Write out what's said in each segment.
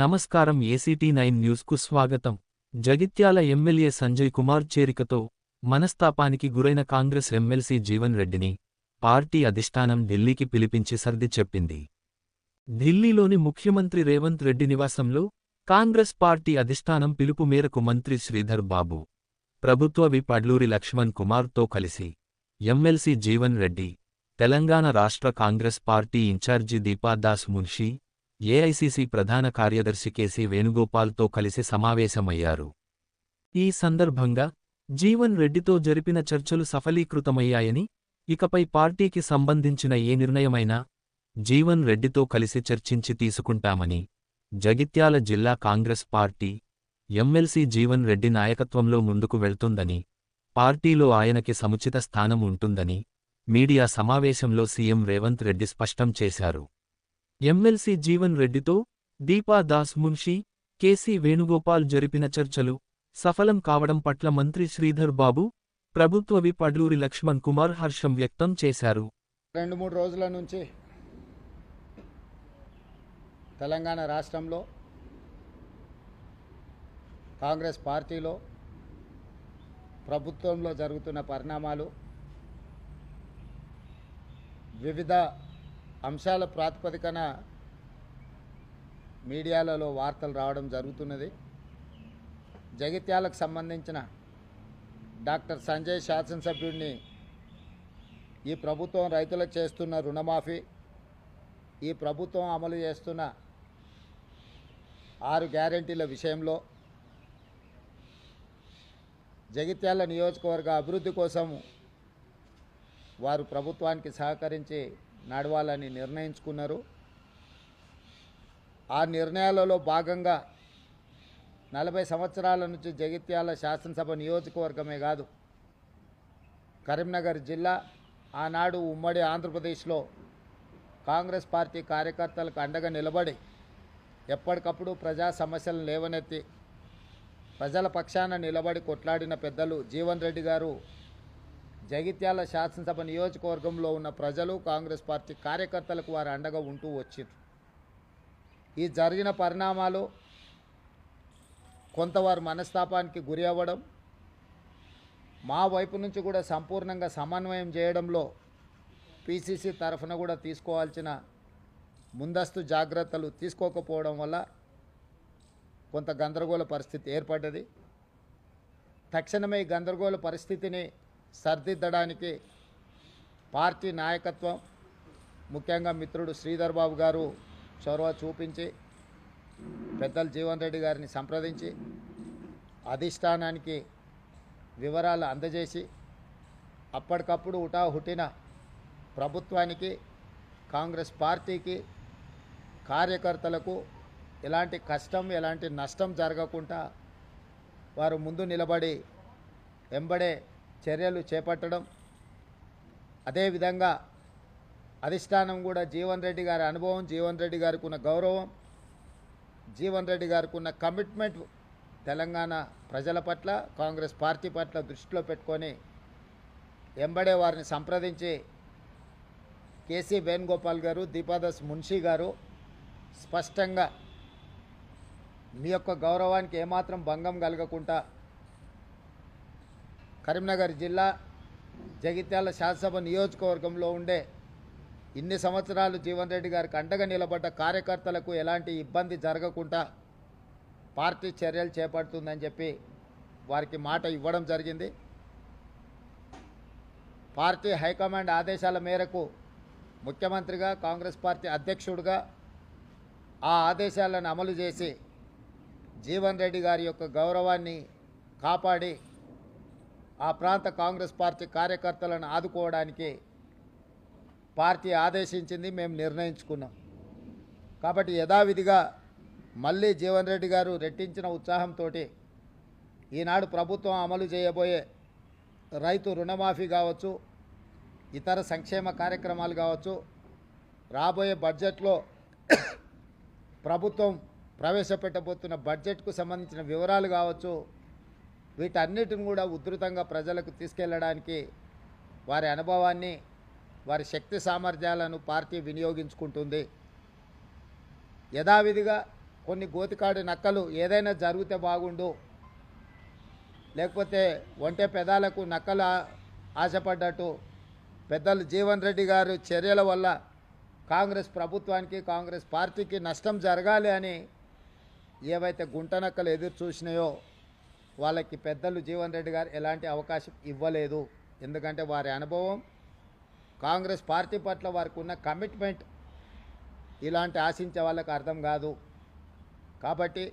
నమస్కారం ACT nine న్యూస్కు స్వాగతం. జగిత్యాల ఎమ్మెల్యే సంజయ్ కుమార్ చేరికతో మనస్తాపానికి గురైన కాంగ్రెస్ ఎమ్మెల్సీ జీవన్ రెడ్డిని పార్టీ అధిష్టానం ఢిల్లీకి పిలిపించి సర్ది చెప్పింది. ఢిల్లీలోని ముఖ్యమంత్రి రేవంత్ రెడ్డి నివాసంలో కాంగ్రెస్ పార్టీ అధిష్టానం పిలుపు మేరకు మంత్రి శ్రీధర్ బాబు ప్రభుత్వ విప్ అడ్లూరి లక్ష్మణ్ కుమార్తో కలిసి ఎమ్మెల్సీ జీవన్ రెడ్డి తెలంగాణ రాష్ట్ర Congress party incharge Deepa Das Munshi AICC ప్రధాన కార్యదర్శి కేసీ వేణుగోపాల్తో కలిసి సమావేశమయ్యారు. ఈ సందర్భంగా జీవన్ రెడ్డితో జరిపిన చర్చలు సఫలీకృతమయ్యాయని ఇకపై పార్టీకి సంబంధించిన ఏ నిర్ణయమైనా జీవన్ రెడ్డితో కలిసి చర్చించి తీసుకుంటామని జగిత్యాల జిల్లా Congress party MLC Jeevan Reddy నాయకత్వంలో ముందుకు వెళ్తుందని పార్టీలో ఆయనకి సముచిత స్థానం ఉంటుందని మీడియా సమావేశంలో సీఎం రేవంత్ రెడ్డి స్పష్టం చేశారు. ఎమ్మెల్సీ జీవన్ రెడ్డితో దీపా దాస్ మున్షీ కేసీ వేణుగోపాల్ జరిపిన చర్చలు సఫలం కావడం పట్ల మంత్రి శ్రీధర్ బాబు ప్రభుత్వ విప్ అడ్లూరి లక్ష్మణ్ కుమార్ హర్షం వ్యక్తం చేశారు. రెండు మూడు రోజుల నుంచి తెలంగాణ రాష్ట్రంలో కాంగ్రెస్ పార్టీలో ప్రభుత్వంలో జరుగుతున్న పరిణామాలు వివిధ అంశాల ప్రాతిపదికన మీడియాలలో వార్తలు రావడం జరుగుతున్నది. జగిత్యాలకు సంబంధించిన డాక్టర్ సంజయ్ శాసనసభ్యుడిని ఈ ప్రభుత్వం రైతులకు చేస్తున్న రుణమాఫీ ఈ ప్రభుత్వం అమలు చేస్తున్న ఆరు గ్యారెంటీల విషయంలో జగిత్యాల నియోజకవర్గ అభివృద్ధి కోసం వారు ప్రభుత్వానికి సహకరించి నడవాలని నిర్ణయించుకున్నారు. ఆ నిర్ణయాలలో భాగంగా నలభై సంవత్సరాల నుంచి జగిత్యాల శాసనసభ నియోజకవర్గమే కాదు కరీంనగర్ జిల్లా ఆనాడు ఉమ్మడి ఆంధ్రప్రదేశ్లో కాంగ్రెస్ పార్టీ కార్యకర్తలకు అండగా నిలబడి ఎప్పటికప్పుడు ప్రజా సమస్యలను లేవనెత్తి ప్రజల పక్షాన నిలబడి కొట్లాడిన పెద్దలు జీవన్ రెడ్డి గారు జగిత్యాల శాసనసభ నియోజకవర్గంలో ఉన్న ప్రజలు కాంగ్రెస్ పార్టీ కార్యకర్తలకు వారు అండగా ఉంటూ వచ్చారు ఈ జరిగిన పరిణామాలు కొంతవారు మనస్తాపానికి గురి అవ్వడం మా వైపు నుంచి కూడా సంపూర్ణంగా సమన్వయం చేయడంలో పీసీసీ తరఫున కూడా తీసుకోవాల్సిన ముందస్తు జాగ్రత్తలు తీసుకోకపోవడం వల్ల కొంత గందరగోళ పరిస్థితి ఏర్పడ్డది. తక్షణమే ఈ గందరగోళ పరిస్థితిని సరిదిద్దడానికి పార్టీ నాయకత్వం ముఖ్యంగా మిత్రుడు శ్రీధర్ బాబు గారు చొరవ చూపించి పెద్దలు జీవన్ రెడ్డి గారిని సంప్రదించి అధిష్టానానికి వివరాలు అందజేసి అప్పటికప్పుడు హుటాహుటిన ప్రభుత్వానికి కాంగ్రెస్ పార్టీకి కార్యకర్తలకు ఎలాంటి కష్టం ఎలాంటి నష్టం జరగకుండా వారు ముందు నిలబడి వెంబడే చర్యలు చేపట్టడం. అదేవిధంగా అధిష్టానం కూడా జీవన్ రెడ్డి గారి అనుభవం జీవన్ రెడ్డి గారికి ఉన్న గౌరవం జీవన్ రెడ్డి గారికి ఉన్న కమిట్మెంట్ తెలంగాణ ప్రజల పట్ల కాంగ్రెస్ పార్టీ పట్ల దృష్టిలో పెట్టుకొని ఎంబడే వారిని సంప్రదించి కేసీ వేణుగోపాల్ గారు దీపాదాస్ మున్షీ గారు స్పష్టంగా మీ యొక్క గౌరవానికి ఏమాత్రం భంగం కలగకుండా కరీంనగర్ జిల్లా జగిత్యాల శాసనసభ నియోజకవర్గంలో ఉండే ఇన్ని సంవత్సరాలు జీవన్ రెడ్డి గారికి అండగా నిలబడ్డ కార్యకర్తలకు ఎలాంటి ఇబ్బంది జరగకుండా పార్టీ చర్యలు చేపడుతుందని చెప్పి వారికి మాట ఇవ్వడం జరిగింది. పార్టీ హైకమాండ్ ఆదేశాల మేరకు ముఖ్యమంత్రిగా కాంగ్రెస్ పార్టీ అధ్యక్షుడిగా ఆ ఆదేశాలను అమలు చేసి జీవన్ రెడ్డి గారి యొక్క గౌరవాన్ని కాపాడి ఆ ప్రాంత కాంగ్రెస్ పార్టీ కార్యకర్తలను ఆదుకోవడానికి పార్టీ ఆదేశించింది మేము నిర్ణయించుకున్నాం. కాబట్టి యథావిధిగా మళ్ళీ జీవన్ రెడ్డి గారు రెట్టించిన ఉత్సాహంతో ఈనాడు ప్రభుత్వం అమలు చేయబోయే రైతు రుణమాఫీ కావచ్చు ఇతర సంక్షేమ కార్యక్రమాలు కావచ్చు రాబోయే బడ్జెట్లో ప్రభుత్వం ప్రవేశపెట్టబోతున్న బడ్జెట్కు సంబంధించిన వివరాలు కావచ్చు వీటన్నిటిని కూడా ఉధృతంగా ప్రజలకు తీసుకెళ్ళడానికి వారి అనుభవాన్ని వారి శక్తి సామర్థ్యాలను పార్టీ వినియోగించుకుంటుంది. యథావిధిగా కొన్ని గోతికాడు నక్కలు ఏదైనా జరిగితే బాగుండు. లేకపోతే ఒంటె పెదాలకు నక్కలు ఆశపడ్డట్టు పెద్దలు జీవన్ రెడ్డి గారు చర్యల వల్ల కాంగ్రెస్ ప్రభుత్వానికి కాంగ్రెస్ పార్టీకి నష్టం జరగాలి అని ఏవైతే గుంటనక్కలు ఎదురు చూసినాయో వాళ్ళకి పెద్దలు జీవన్ రెడ్డి గారు ఎలాంటి అవకాశం ఇవ్వలేదు. ఎందుకంటే వారి అనుభవం కాంగ్రెస్ పార్టీ పట్ల వారికి ఉన్న కమిట్మెంట్ ఇలాంటి ఆశించే వాళ్ళకు అర్థం కాదు. కాబట్టి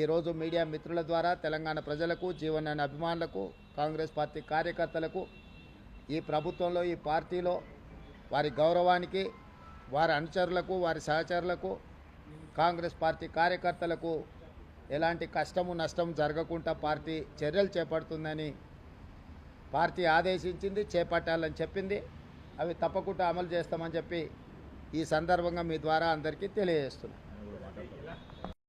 ఈరోజు మీడియా మిత్రుల ద్వారా తెలంగాణ ప్రజలకు జీవనాన్ని అభిమానులకు కాంగ్రెస్ పార్టీ కార్యకర్తలకు ఈ ప్రభుత్వంలో ఈ పార్టీలో వారి గౌరవానికి వారి అనుచరులకు వారి సహచరులకు కాంగ్రెస్ పార్టీ కార్యకర్తలకు ఎలాంటి కష్టము నష్టం జరగకుండా పార్టీ చర్యలు చేపడుతుందని పార్టీ ఆదేశించింది చేపట్టాలని చెప్పింది. అవి తప్పకుండా అమలు చేస్తామని చెప్పి ఈ సందర్భంగా మీ ద్వారా అందరికీ తెలియజేస్తున్నాను.